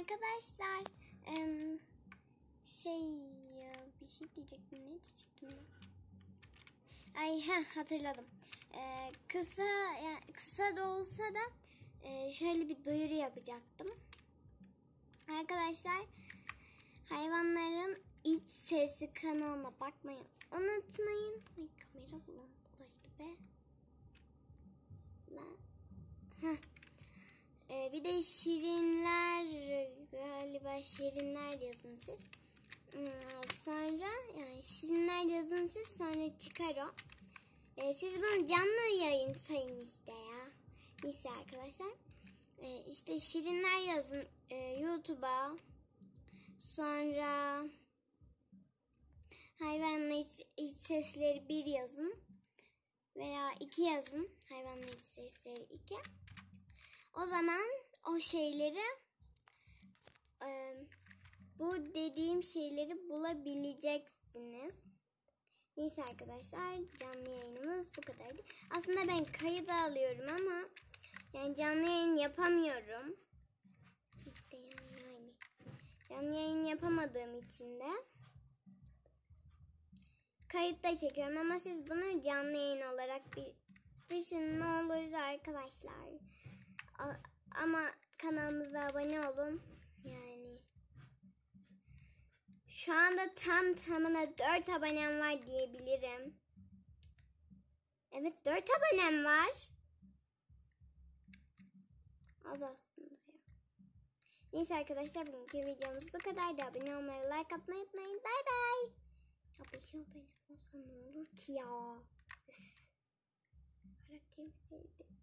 arkadaşlar. Şey bir şey diyecektim. Ne diyecektim ben? Ay heh, hatırladım. Ee, kısa yani kısa da olsa da e, şöyle bir duyuru yapacaktım. Arkadaşlar hayvanların iç sesi kanalına bakmayı unutmayın. Ay kamera bulanıklaştı be. La. Ee, bir de şirinler galiba şirinler yazın siz. Hmm, Sonra yani şirinler yazın siz sonra çıkar o. Ee, siz bunu canlı yayın sayın işte ya. Neyse arkadaşlar. Ee, işte şirinler yazın e, YouTube'a. Sonra hayvanla iç, iç sesleri bir yazın. Veya iki yazın. Hayvanla iç sesleri iki. O zaman o şeyleri bu dediğim şeyleri bulabileceksiniz. Neyse arkadaşlar canlı yayınımız bu kadardı. Aslında ben kayıt alıyorum ama yani canlı yayın yapamıyorum. İşte yani. Canlı yayın yapamadığım için de kayıtta çekiyorum ama siz bunu canlı yayın olarak bir düşünün ne olur arkadaşlar. Ama kanalımıza abone olun. Yani şu anda tam tamına 4 abonem var diyebilirim. Evet 4 abonem var. Az aslında ya. Neyse arkadaşlar bugünkü videomuz bu kadardı. Abone olmayı, like atmayı unutmayın. Bay bay. Ya bir şey abone olsam ne olur ki ya. Karakterimi sevdim.